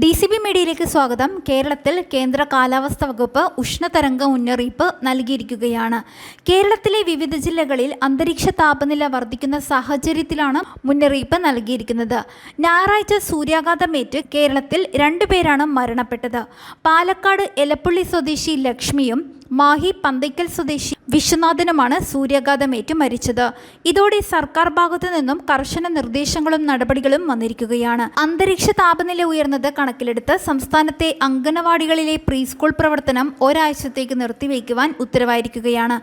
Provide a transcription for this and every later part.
D C B മീഡിയയിലേക്ക് സ്വാഗതം. കേരളത്തിൽ കേന്ദ്ര കാലാവസ്ഥാ വകുപ്പ് ഉഷ്ണതരംഗ മുന്നറിയിപ്പ് നൽകിയിരിക്കുകയാണ്. കേരളത്തിലെ വിവിധ ജില്ലകളിൽ അന്തരീക്ഷ താപനില വർദ്ധിക്കുന്ന സാഹചര്യത്തിലാണ് മുന്നറിയിപ്പ് നൽകിയിരിക്കുന്നത്. ഞായറാഴ്ച സൂര്യാഘാതമേറ്റ് കേരളത്തിൽ രണ്ടുപേരാണ് മരണപ്പെട്ടത്. പാലക്കാട് എലപ്പുള്ളി സ്വദേശി ലക്ഷ്മിയും മാഹി പന്തയ്ക്കൽ സ്വദേശി വിശ്വനാഥനുമാണ് സൂര്യാഘാതമേറ്റ് മരിച്ചത്. ഇതോടെ സർക്കാർ ഭാഗത്തു നിന്നും കർശന നിർദ്ദേശങ്ങളും നടപടികളും വന്നിരിക്കുകയാണ്. അന്തരീക്ഷ താപനില ഉയർന്നത് കണക്കിലെടുത്ത് സംസ്ഥാനത്തെ അംഗനവാടികളിലെ പ്രീ സ്കൂൾ പ്രവർത്തനം ഒരാഴ്ചത്തേക്ക് നിർത്തിവെക്കുവാൻ ഉത്തരവായിരിക്കുകയാണ്.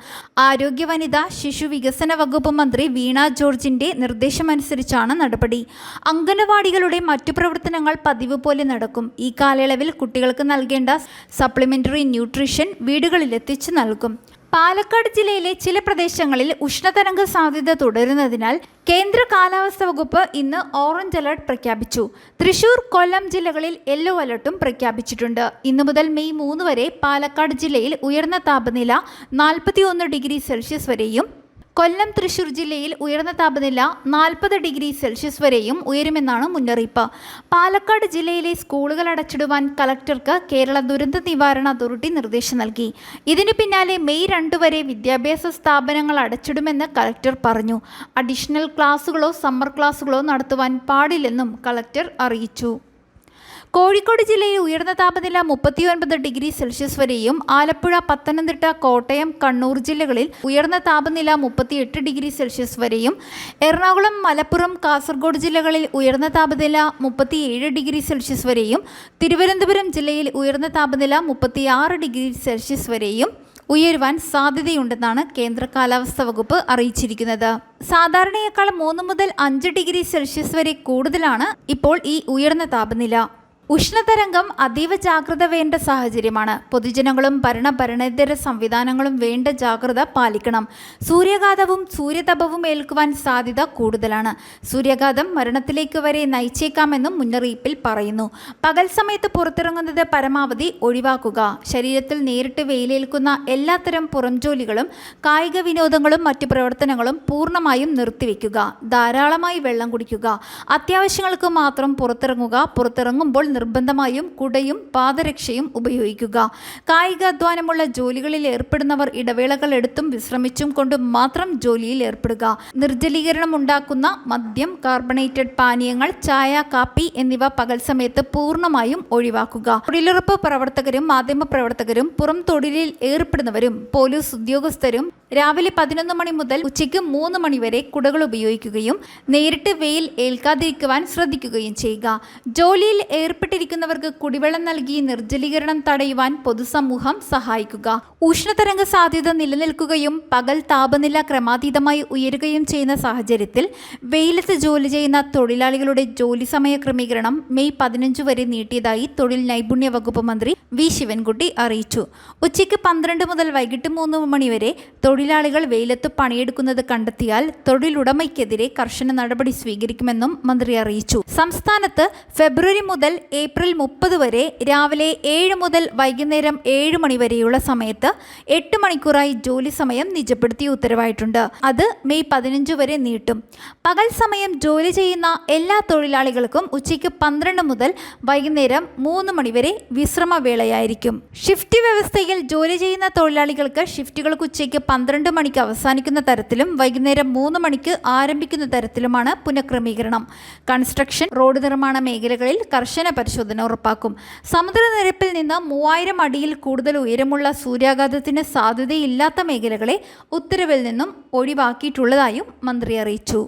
ആരോഗ്യ വനിതാ ശിശു വികസന വകുപ്പ് മന്ത്രി വീണ ജോർജിന്റെ നിർദ്ദേശമനുസരിച്ചാണ് നടപടി. അംഗനവാടികളുടെ മറ്റു പ്രവർത്തനങ്ങൾ പതിവ് പോലെ നടക്കും. ഈ കാലയളവിൽ കുട്ടികൾക്ക് നൽകേണ്ട സപ്ലിമെന്ററി ന്യൂട്രീഷൻ വീടുകളിലെത്തിച്ച് നൽകും. പാലക്കാട് ജില്ലയിലെ ചില പ്രദേശങ്ങളിൽ ഉഷ്ണതരംഗ സാധ്യത തുടരുന്നതിനാൽ കേന്ദ്ര കാലാവസ്ഥ വകുപ്പ് ഇന്ന് ഓറഞ്ച് അലർട്ട് പ്രഖ്യാപിച്ചു. തൃശൂർ കൊല്ലം ജില്ലകളിൽ യെല്ലോ അലർട്ടും പ്രഖ്യാപിച്ചിട്ടുണ്ട്. ഇന്നു മുതൽ മെയ് മൂന്ന് വരെ പാലക്കാട് ജില്ലയിൽ ഉയർന്ന താപനില നാൽപ്പത്തി ഡിഗ്രി സെൽഷ്യസ് വരെയും കൊല്ലം തൃശൂർ ജില്ലയിൽ ഉയർന്ന താപനില നാൽപ്പത് ഡിഗ്രി സെൽഷ്യസ് വരെയും ഉയരുമെന്നാണ് മുന്നറിയിപ്പ്. പാലക്കാട് ജില്ലയിലെ സ്കൂളുകൾ അടച്ചിടുവാൻ കലക്ടർക്ക് കേരള ദുരന്ത നിവാരണ അതോറിറ്റി നിർദ്ദേശം നൽകി. ഇതിനു പിന്നാലെ മെയ് രണ്ട് വരെ വിദ്യാഭ്യാസ സ്ഥാപനങ്ങൾ അടച്ചിടുമെന്ന് കലക്ടർ പറഞ്ഞു. അഡീഷണൽ ക്ലാസുകളോ സമ്മർ ക്ലാസുകളോ നടത്തുവാൻ പാടില്ലെന്നും കലക്ടർ അറിയിച്ചു. കോഴിക്കോട് ജില്ലയിൽ ഉയർന്ന താപനില മുപ്പത്തിയൊൻപത് ഡിഗ്രി സെൽഷ്യസ് വരെയും ആലപ്പുഴ പത്തനംതിട്ട കോട്ടയം കണ്ണൂർ ജില്ലകളിൽ ഉയർന്ന താപനില മുപ്പത്തിയെട്ട് ഡിഗ്രി സെൽഷ്യസ് വരെയും എറണാകുളം മലപ്പുറം കാസർഗോഡ് ജില്ലകളിൽ ഉയർന്ന താപനില മുപ്പത്തിയേഴ് ഡിഗ്രി സെൽഷ്യസ് വരെയും തിരുവനന്തപുരം ജില്ലയിൽ ഉയർന്ന താപനില മുപ്പത്തിയാറ് ഡിഗ്രി സെൽഷ്യസ് വരെയും ഉയരുവാൻ സാധ്യതയുണ്ടെന്നാണ് കേന്ദ്ര കാലാവസ്ഥാ വകുപ്പ് അറിയിച്ചിരിക്കുന്നത്. സാധാരണയേക്കാൾ മൂന്ന് മുതൽ അഞ്ച് ഡിഗ്രി സെൽഷ്യസ് വരെ കൂടുതലാണ് ഇപ്പോൾ ഈ ഉയർന്ന താപനില. ഉഷ്ണതരംഗം അതീവ ജാഗ്രത വേണ്ട സാഹചര്യമാണ്. പൊതുജനങ്ങളും ഭരണഭരണേതര സംവിധാനങ്ങളും വേണ്ട ജാഗ്രത പാലിക്കണം. സൂര്യാഘാതവും സൂര്യതപവും ഏൽക്കുവാൻ സാധ്യത കൂടുതലാണ്. സൂര്യാഘാതം മരണത്തിലേക്ക് വരെ നയിച്ചേക്കാമെന്നും മുന്നറിയിപ്പിൽ പറയുന്നു. പകൽ സമയത്ത് പുറത്തിറങ്ങുന്നത് പരമാവധി ഒഴിവാക്കുക. ശരീരത്തിൽ നേരിട്ട് വെയിലേൽക്കുന്ന എല്ലാത്തരം പുറം ജോലികളും കായിക വിനോദങ്ങളും മറ്റു പ്രവർത്തനങ്ങളും പൂർണമായും നിർത്തിവെക്കുക. ധാരാളമായി വെള്ളം കുടിക്കുക. അത്യാവശ്യങ്ങൾക്ക് മാത്രം പുറത്തിറങ്ങുക. പുറത്തിറങ്ങുമ്പോൾ നിർബന്ധമായും കുടയും പാദരക്ഷയും ഉപയോഗിക്കുക. കായികാധ്വാനമുള്ള ജോലികളിൽ ഏർപ്പെടുന്നവർ ഇടവേളകൾ എടുത്തും വിശ്രമിച്ചും കൊണ്ടും മാത്രം ജോലിയിൽ ഏർപ്പെടുക. നിർജലീകരണം ഉണ്ടാക്കുന്ന മദ്യം കാർബണേറ്റഡ് പാനീയങ്ങൾ ചായ കാപ്പി എന്നിവ പകൽ സമയത്ത് പൂർണമായും ഒഴിവാക്കുക. തൊഴിലുറപ്പ് പ്രവർത്തകരും മാധ്യമ പ്രവർത്തകരും പുറം തൊഴിലിൽ ഏർപ്പെടുന്നവരും പോലീസ് ഉദ്യോഗസ്ഥരും രാവിലെ പതിനൊന്ന് മണി മുതൽ ഉച്ചയ്ക്ക് മൂന്ന് മണി വരെ കുടകൾ ഉപയോഗിക്കുകയും നേരിട്ട് വെയിൽ ഏൽക്കാതിരിക്കുവാൻ ശ്രദ്ധിക്കുകയും ചെയ്യുക. ജോലിയിൽ ഏർപ്പെട്ടിരിക്കുന്നവർക്ക് കുടിവെള്ളം നൽകി നിർജലീകരണം തടയുവാൻ പൊതുസമൂഹം സഹായിക്കുക. ഉഷ്ണതരംഗ സാധ്യത നിലനിൽക്കുകയും പകൽ താപനില ക്രമാതീതമായി ഉയരുകയും ചെയ്യുന്ന സാഹചര്യത്തിൽ വെയിലത്ത് ജോലി ചെയ്യുന്ന തൊഴിലാളികളുടെ ജോലി സമയ ക്രമീകരണം മെയ് പതിനഞ്ച് വരെ നീട്ടിയതായി തൊഴിൽ നൈപുണ്യ വകുപ്പ് മന്ത്രി വി. ശിവൻകുട്ടി അറിയിച്ചു. ഉച്ചയ്ക്ക് പന്ത്രണ്ട് മുതൽ വൈകിട്ട് മൂന്ന് മണി വരെ തൊഴിലാളികൾ വെയിലത്ത് പണിയെടുക്കുന്നത് കണ്ടെത്തിയാൽ തൊഴിലുടമയ്ക്കെതിരെ കർശന നടപടി സ്വീകരിക്കുമെന്നും മന്ത്രി അറിയിച്ചു. സംസ്ഥാനത്ത് ഫെബ്രുവരി മുതൽ ഏപ്രിൽ മുപ്പത് വരെ രാവിലെ ഏഴ് മുതൽ വൈകുന്നേരം ഏഴ് മണി വരെയുള്ള സമയത്ത് എട്ട് മണിക്കൂറായി ജോലി സമയം നിജപ്പെടുത്തി ഉത്തരവായിട്ടുണ്ട്. അത് മെയ് പതിനഞ്ച് വരെ നീട്ടും. പകൽ സമയം ജോലി ചെയ്യുന്ന എല്ലാ തൊഴിലാളികൾക്കും ഉച്ചയ്ക്ക് പന്ത്രണ്ട് മുതൽ വൈകുന്നേരം മൂന്ന് മണിവരെ വിശ്രമവേളയായിരിക്കും. ഷിഫ്റ്റ് വ്യവസ്ഥയിൽ ജോലി ചെയ്യുന്ന തൊഴിലാളികൾക്ക് ഷിഫ്റ്റുകൾക്ക് ഉച്ചയ്ക്ക് പന്ത്രണ്ട് മണിക്ക് അവസാനിക്കുന്ന തരത്തിലും വൈകുന്നേരം മൂന്ന് മണിക്ക് ആരംഭിക്കുന്ന തരത്തിലുമാണ് പുനഃക്രമീകരണം. കൺസ്ട്രക്ഷൻ റോഡ് നിർമ്മാണ മേഖലകളിൽ കർശന പരിശോധന ഉറപ്പാക്കും. സമുദ്രനിരപ്പിൽ നിന്ന് മൂവായിരം അടിയിൽ കൂടുതൽ ഉയരമുള്ള സൂര്യാഘാതത്തിന് സാധ്യതയില്ലാത്ത മേഖലകളെ ഉത്തരവിൽ നിന്നും ഒഴിവാക്കിയിട്ടുള്ളതായും മന്ത്രി അറിയിച്ചു.